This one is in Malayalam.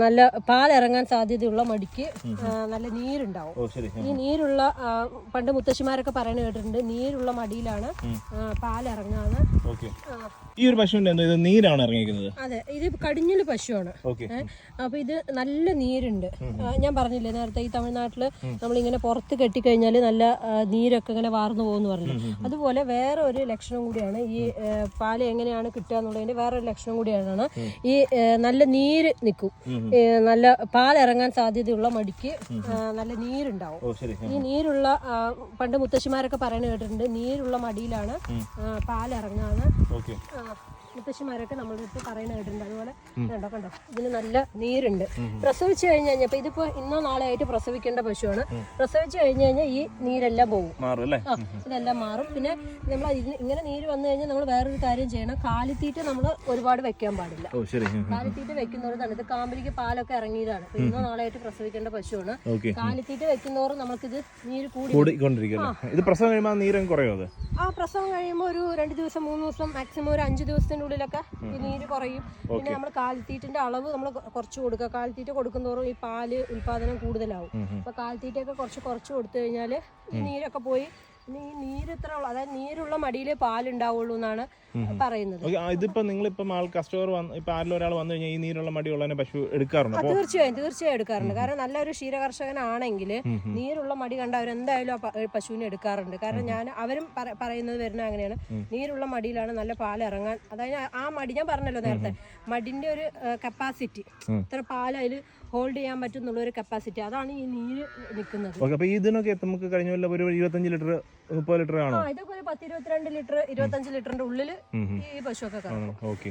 നല്ല പാലിറങ്ങാൻ സാധ്യതയുള്ള മടിക്ക് നല്ല നീരുണ്ടാവും. ഈ നീരുള്ള പണ്ട് മുത്തശ്ശിമാരൊക്കെ പറയണ കേട്ടിട്ടുണ്ട് നീരുള്ള മടിയിലാണ് പാൽ ആ, ഈ ഒരു ഇത് നീരാണ് ഇറങ്ങിയിരിക്കുന്നത്? അതെ ഇത് കടിഞ്ഞിൽ പശുവാണ്. അപ്പൊ ഇത് നല്ല നീരുണ്ട്. ഞാൻ പറഞ്ഞില്ലേ നേരത്തെ ഈ തമിഴ്നാട്ടിൽ നമ്മളിങ്ങനെ പുറത്ത് കെട്ടിക്കഴിഞ്ഞാൽ നല്ല നീരൊക്കെ ഇങ്ങനെ വാർന്നു പോകുന്നു പറഞ്ഞു അതുപോലെ വേറെ ഒരു ലക്ഷണം കൂടിയാണ് ഈ പാൽ എങ്ങനെയാണ് കിട്ടുക എന്നുള്ളതിന്റെ വേറെ ഒരു ലക്ഷണം കൂടിയാണ് ഈ നല്ല നീര് നിൽക്കും. ഏ, പാൽ ഇറങ്ങാൻ സാധ്യതയുള്ള മടിക്ക് നല്ല നീരുണ്ടാവും. ഈ നീരുള്ള പണ്ട് മുത്തശ്ശിമാരൊക്കെ പറയണ കേട്ടിട്ടുണ്ട് നീരുള്ള മടിയിലാണ് പാൽ പാലിറങ്ങാന്ന്. മുത്തശ്ശിമാരൊക്കെ നമ്മളുടെ അടുത്ത് പറയുന്നത് കേട്ടിട്ടുണ്ട്. അതുപോലെ കണ്ടോ കണ്ടോ? ഇതിന് നല്ല നീരുണ്ട്. പ്രസവിച്ചു കഴിഞ്ഞ് കഴിഞ്ഞപ്പോ ഇതിപ്പോ ഇന്നോ നാളെ ആയിട്ട് പ്രസവിക്കേണ്ട പശുവാണ്. പ്രസവിച്ചു കഴിഞ്ഞു കഴിഞ്ഞാൽ ഈ നീരെല്ലാം പോകും ഇതെല്ലാം മാറും. പിന്നെ നമ്മൾ ഇങ്ങനെ നീര് വന്നു കഴിഞ്ഞാൽ നമ്മൾ വേറൊരു കാര്യം ചെയ്യണം. കാലിത്തീറ്റ നമ്മൾ ഒരുപാട് വെക്കാൻ പാടില്ല. ഓ ശരി. ഇത് വെക്കുന്നവരാണ് ഇത് പാലൊക്കെ ഇറങ്ങിയതാണ്. ഇന്നോ നാളെയായിട്ട് പ്രസവിക്കേണ്ട പശുവാണ്. കാലിത്തീറ്റ് വെക്കുന്നവർ നമുക്കിത് നീര് കൂടി കൂടിക്കൊണ്ടിരിക്കുമല്ലോ ഇത് പ്രസവം കഴിയുമ്പോൾ ആ നീരം കുറയോ ആ പ്രസവം കഴിയുമ്പോൾ ഒരു രണ്ട് ദിവസം മൂന്ന് ദിവസം മാക്സിമം ഒരു അഞ്ച് ദിവസത്തിനുള്ളിലൊക്കെ ഈ നീര് കുറയും. പിന്നെ നമ്മൾ കാലിത്തീറ്റിന്റെ അളവ് നമ്മൾ കുറച്ച് കൊടുക്കുക. കാലിത്തീറ്റ കൊടുക്കുന്നതോറും ഈ പാൽ ഉൽപാദനം കൂടുതലാവും. അപ്പൊ കാലിത്തീറ്റയൊക്കെ കുറച്ച് കുറച്ച് കൊടുത്തു കഴിഞ്ഞാൽ നീരൊക്കെ പോയി ഈ നീര് ഇത്ര ഉള്ളു അതായത് നീരുള്ള മടിയിലെ പാലുണ്ടാവുള്ളൂ എന്നാണ് പറയുന്നത്. ഇതിപ്പോ നിങ്ങളിപ്പം ആൾ കസ്റ്റമർ വന്ന് ഇപ്പൊ ആരെങ്കിലും ഒരാൾ വന്നു കഴിഞ്ഞാൽ ഈ നീരുള്ള മടി ഉള്ളതിനെ പശു എടുക്കാറുണ്ട്? തീർച്ചയായും തീർച്ചയായും എടുക്കാറുണ്ട്. കാരണം നല്ലൊരു ക്ഷീരകർഷകനാണെങ്കിൽ നീരുള്ള മടി കണ്ട അവരെന്തായാലും ആ പശുവിനെ എടുക്കാറുണ്ട്. കാരണം ഞാൻ അവരും പറയുന്നത് വരുന്ന അങ്ങനെയാണ്. നീരുള്ള മടിയിലാണ് നല്ല പാൽ ഇറങ്ങാൻ അതായത് ആ മടി ഞാൻ പറഞ്ഞല്ലോ നേരത്തെ. മടിന്റെ ഒരു കപ്പാസിറ്റി ഇത്ര പാൽ അതിൽ ഹോൾഡ് ചെയ്യാൻ പറ്റും എന്നുള്ള ഒരു കപ്പാസിറ്റി അതാണ് ഈ നീര് നിൽക്കുന്നത് ഇതിനൊക്കെ നമുക്ക് കഴിഞ്ഞ ഒരു ഇരുപത്തഞ്ച് ലിറ്റർ മുപ്പത് ലിറ്റർ ആണോ? ഇതൊക്കെ ഒരു പത്ത് ഇരുപത്തിരണ്ട് ലിറ്റർ ഇരുപത്തഞ്ച് ലിറ്ററിന്റെ ഉള്ളിൽ ഈ പശുവൊക്കെ ഓക്കെ.